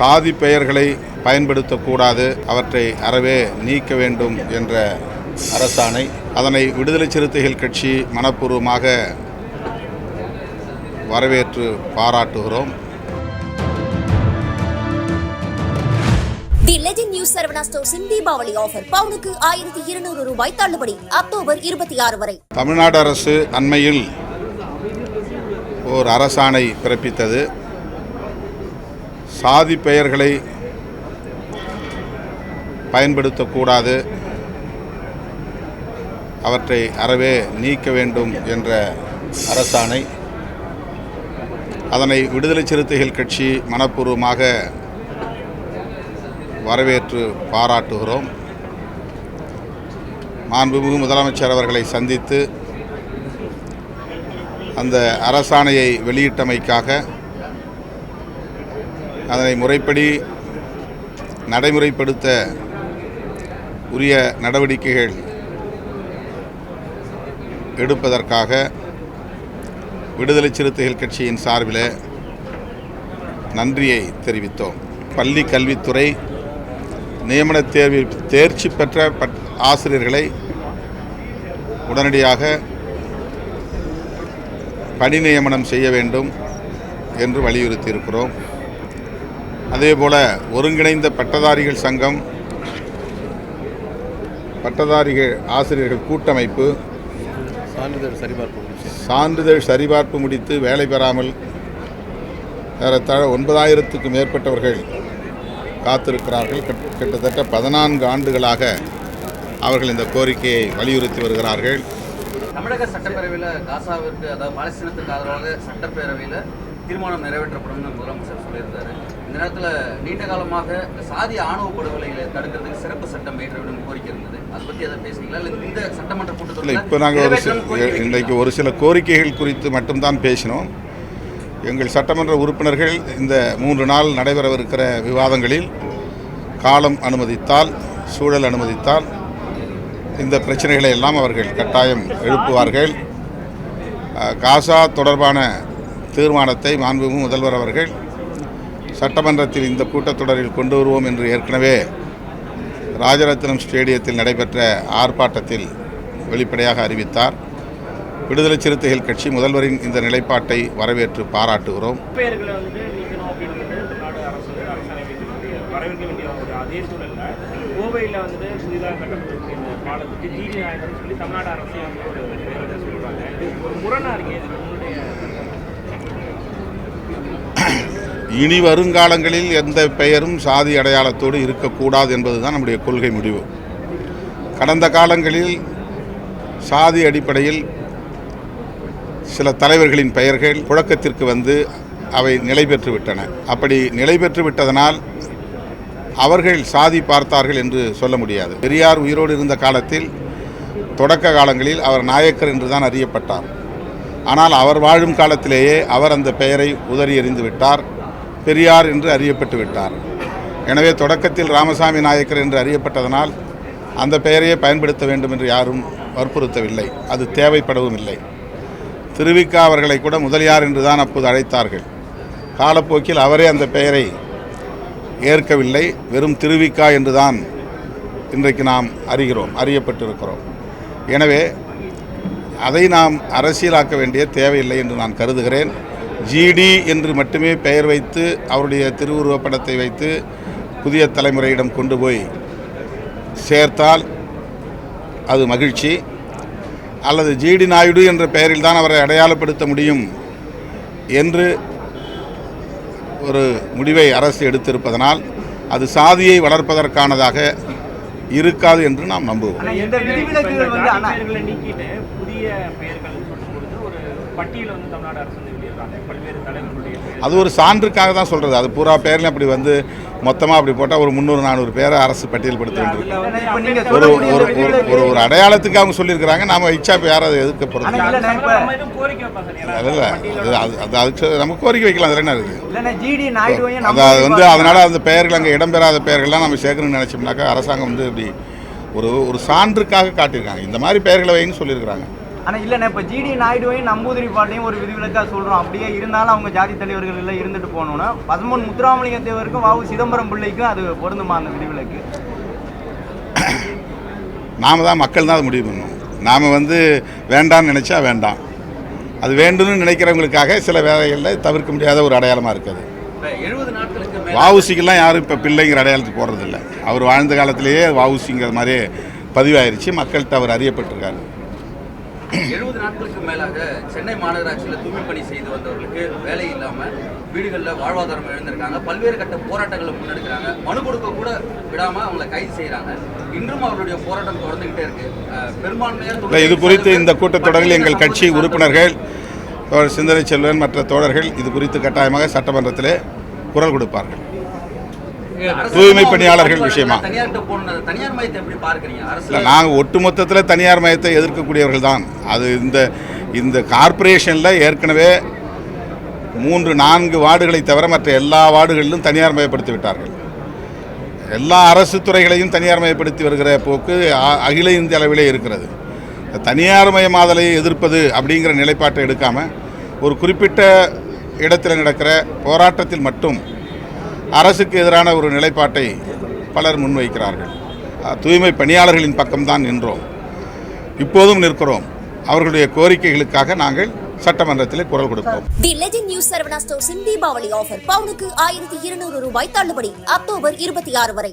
சாதி பெயர்களை பயன்படுத்தக்கூடாது அவற்றை அறவே நீக்க வேண்டும் என்ற அரசாணை. அதனை விடுதலை சிறுத்தைகள் கட்சி மனப்பூர்வமாக வரவேற்று பாராட்டுகிறோம். தி லெஜெண்ட் நியூஸ் சரவணா ஸ்டோர்ஸின் தீபாவளி ஆஃபர் பவுனுக்கு ஆயிரத்தி இருநூறு ரூபாய் தள்ளுபடி அக்டோபர் இருபத்தி ஆறு வரை. தமிழ்நாடு அரசு அண்மையில் ஓர் அரசாணை பிறப்பித்தது. சாதி பெயர்களை பயன்படுத்தக்கூடாது. அவற்றை அறவே நீக்க வேண்டும் என்ற அரசாணை. அதனை விடுதலை சிறுத்தைகள் கட்சி மனப்பூர்வமாக வரவேற்று பாராட்டுகிறோம். மாண்புமிகு முதலமைச்சர் அவர்களை சந்தித்து அந்த அரசாணையை வெளியிட்டமைக்காக அதனை முறைப்படி நடைமுறைப்படுத்த உரிய நடவடிக்கைகள் எடுப்பதற்காக விடுதலை சிறுத்தைகள் கட்சியின் சார்பில் நன்றியை தெரிவித்தோம். பள்ளி கல்வித்துறை நியமன தேர்வு தேர்ச்சி பெற்ற பட் ஆசிரியர்களை உடனடியாக பணி நியமனம் செய்ய வேண்டும் என்று வலியுறுத்தியிருக்கிறோம். அதேபோல ஒருங்கிணைந்த பட்டதாரிகள் சங்கம் பட்டதாரிகள் ஆசிரியர்கள் கூட்டமைப்பு சான்றிதழ் சரிபார்ப்பு சான்றிதழ் சரிபார்ப்பு முடித்து வேலை பெறாமல் ஏறத்தாழ ஒன்பதாயிரத்துக்கு மேற்பட்டவர்கள் காத்திருக்கிறார்கள். கிட்ட- கிட்டத்தட்ட பதினான்கு ஆண்டுகளாக அவர்கள் இந்த கோரிக்கையை வலியுறுத்தி வருகிறார்கள். தமிழக சட்டப்பேரவையில் காசாவிற்கு அதாவது பாலஸ்தீனத்துக்கு ஆதரவாக சட்டப்பேரவையில் தீர்மானம் நிறைவேற்றப்படும்னு முதலமைச்சர் சொல்லியிருந்தாரு. இந்த நேரத்தில் நீண்ட காலமாக சாதி ஆணவ படுகொலைகளை தடுக்கிறதுக்கு சிறப்பு சட்டம் ஏற்ற வேண்டும் கோரிக்கை இருந்தது. அதை பற்றி எதாவது பேசுறீங்களா? இல்லை இந்த சட்டமன்ற கூட்டத்தில் இப்போ நாங்கள் ஒரு சில இன்றைக்கு ஒரு சில கோரிக்கைகள் குறித்து மட்டும்தான் பேசினோம். எங்கள் சட்டமன்ற உறுப்பினர்கள் இந்த மூன்று நாள் நடைபெறவிருக்கிற விவாதங்களில் காலம் அனுமதித்தால் சூழல் அனுமதித்தால் இந்த பிரச்சனைகளை எல்லாம் அவர்கள் கட்டாயம் எழுப்புவார்கள். காசா தொடர்பான தீர்மானத்தை மாண்புமிகு முதல்வர் அவர்கள் சட்டமன்றத்தில் இந்த கூட்டத்தொடரில் கொண்டு வருவோம் என்று ஏற்கனவே ராஜரத்னம் ஸ்டேடியத்தில் நடைபெற்ற ஆர்ப்பாட்டத்தில் வெளிப்படையாக அறிவித்தார். விடுதலை சிறுத்தைகள் கட்சி முதல்வரின் இந்த நிலைப்பாட்டை வரவேற்று பாராட்டுகிறோம். வந்து புதிதாக கட்டப்பட்டிருக்க இந்த பாலத்துக்கு ஜிடி சொல்லி தமிழ்நாடு ஒரு இருக்கு இது உங்களுடைய இனி வருங்காலங்களில் எந்த பெயரும் சாதி அடையாளத்தோடு இருக்கக்கூடாது என்பதுதான் நம்முடைய கொள்கை முடிவு. கடந்த காலங்களில் சாதி அடிப்படையில் சில தலைவர்களின் பெயர்கள் புழக்கத்திற்கு வந்து அவை நிலை பெற்றுவிட்டன அப்படி நிலை பெற்று விட்டதனால் அவர்கள் சாதி பார்த்தார்கள் என்று சொல்ல முடியாது. பெரியார் உயிரோடு இருந்த காலத்தில் தொடக்க காலங்களில் அவர் நாயக்கர் என்று தான் அறியப்பட்டார். ஆனால் அவர் வாழும் காலத்திலேயே அவர் அந்த பெயரை உதறி எறிந்து விட்டார். பெரியார் என்று அறியப்பட்டு விட்டார். எனவே தொடக்கத்தில் ராமசாமி நாயக்கர் என்று அறியப்பட்டதனால் அந்த பெயரையே பயன்படுத்த வேண்டும் என்று யாரும் வற்புறுத்தவில்லை. அது தேவைப்படவும் இல்லை. திருவிக்கா அவர்களை கூட முதலியார் என்று தான் அப்போது அழைத்தார்கள். காலப்போக்கில் அவரே அந்த பெயரை ஏற்கவில்லை. வெறும் திருவிக்கா என்று தான் இன்றைக்கு நாம் அறிகிறோம் அறியப்பட்டிருக்கிறோம். எனவே அதை நாம் அரசியலாக்க வேண்டிய தேவையில்லை என்று நான் கருதுகிறேன். ஜிடி என்று மட்டுமே பெயர் வைத்து அவருடைய திருவுருவப்படத்தை வைத்து புதிய தலைமுறையிடம் கொண்டு போய் சேர்த்தால் அது மகிழ்ச்சி. அல்லது ஜிடி நாயுடு என்ற பெயரில் தான் அவரை அடையாளப்படுத்த முடியும் என்று ஒரு முடிவை அரசு எடுத்திருப்பதனால் அது சாதியை வளர்ப்பதற்கானதாக இருக்காது என்று நாம் நம்புவோம். பட்டியலை வந்து தமிழ்நாடு அரசு வந்து வெளியிடுறாங்க. பல்வேறு தலைவர்களுடைய அது ஒரு சான்றுக்காக தான் சொல்கிறது அது பூரா பேர்லையும் அப்படி வந்து மொத்தமாக அப்படி போட்டால் ஒரு முந்நூறு நானூறு பேரை அரசு இப்ப நீங்க ஒரு ஒரு ஒரு ஒரு ஒரு அடையாளத்துக்கு அவங்க சொல்லியிருக்கிறாங்க. நாம் இச்சா இப்போ யாரும் அதை எதுக்க போகிறது அதில் அது அது அதுக்கு நம்ம கோரிக்கை வைக்கலாம். அதில் என்ன இருக்குது அது வந்து அதனால் அந்த பெயர்கள் அங்கே இடம்பெறாத பெயர்கள்லாம் நம்ம சேர்க்கணும்னு நினச்சோம்னாக்கா அரசாங்கம் வந்து இப்படி ஒரு ஒரு சான்றுக்காக காட்டியிருக்காங்க. இந்த மாதிரி பெயர்களை வைன்னு சொல்லியிருக்கிறாங்க. ஆனால் இல்லைண்ணே இப்போ ஜிடி நாயுடுவையும் நம்பூதிரி பாட்டையும் ஒரு விதிவிலக்காக சொல்கிறோம் அப்படியே இருந்தாலும் அவங்க ஜாதி தலைவர்கள் எல்லாம் இருந்துட்டு போகணுன்னா பசும்பொன் முத்துராமலிங்க தேவருக்கும் வாவு சிதம்பரம் பிள்ளைக்கும் அது பொருந்துமா அந்த விதிவிலக்கு நாம தான் மக்கள் தான் அதை முடிவு பண்ணணும். நாம் வந்து வேண்டாம்னு நினச்சா வேண்டாம். அது வேண்டும்னு நினைக்கிறவங்களுக்காக சில வேலைகளில் தவிர்க்க முடியாத ஒரு அடையாளமாக இருக்குது. வவுசிக்கெல்லாம் யாரும் இப்போ பிள்ளைங்கிற அடையாளத்துக்கு போடுறதில்ல அவர் வாழ்ந்த காலத்திலேயே வவுசிங்கிற மாதிரியே பதிவாயிருச்சு. மக்கள்கிட்ட அவர் அறியப்பட்டிருக்காரு. எழுபது நாட்களுக்கு மேலாக சென்னை மாநகராட்சியில் தூய்மை பணி செய்து வந்தவர்களுக்கு வேலை இல்லாமல் வீடுகளில் வாழ்வாதாரம் இழந்திருக்காங்க. பல்வேறு கட்ட போராட்டங்களை முன்னெடுக்கிறாங்க. மனு கொடுக்க கூட விடாமல் அவங்கள கைது செய்கிறாங்க இன்றும் அவருடைய போராட்டம் தொடர்ந்துகிட்டே இருக்கு. இல்லை இது குறித்து இந்த கூட்டத்தொடரில் எங்கள் கட்சி உறுப்பினர்கள் சிந்தனை செல்வன் மற்ற தோழர்கள் இது குறித்து கட்டாயமாக சட்டமன்றத்திலே குரல் கொடுப்பார்கள். தூய்மை பணியாளர்கள் விஷயமா? இல்லை நாங்கள் ஒட்டுமொத்தத்தில் தனியார் மயத்தை எதிர்க்கக்கூடியவர்கள் தான். அது இந்த இந்த கார்ப்பரேஷனில் ஏற்கனவே மூன்று நான்கு வார்டுகளை தவிர மற்ற எல்லா வார்டுகளிலும் தனியார் மயப்படுத்தி விட்டார்கள். எல்லா அரசு துறைகளையும் தனியார் மயப்படுத்தி வருகிற போக்கு அகில இந்திய அளவிலே இருக்கிறது. தனியார் மயமாதலை எதிர்ப்பது அப்படிங்கிற நிலைப்பாட்டை எடுக்காமல் ஒரு குறிப்பிட்ட இடத்தில் நடக்கிற போராட்டத்தில் மட்டும் அரசுக்கு எதிரான ஒரு நிலைப்பாட்டை பலர் முன்வைக்கிறார்கள். தூய்மை பணியாளர்களின் பக்கம்தான் நின்றோம். இப்போதும் நிற்கிறோம். அவர்களுடைய கோரிக்கைகளுக்காக நாங்கள் சட்டமன்றத்தில் குரல் கொடுப்போம். தி லெஜண்ட் நியூஸ் சரவணா ஸ்டோர்ஸின் தீபாவளி ஆஃபர் பவுனுக்கு ஆயிரத்தி இருநூறு ரூபாய் தள்ளுபடி அக்டோபர் இருபத்தி ஆறு வரை.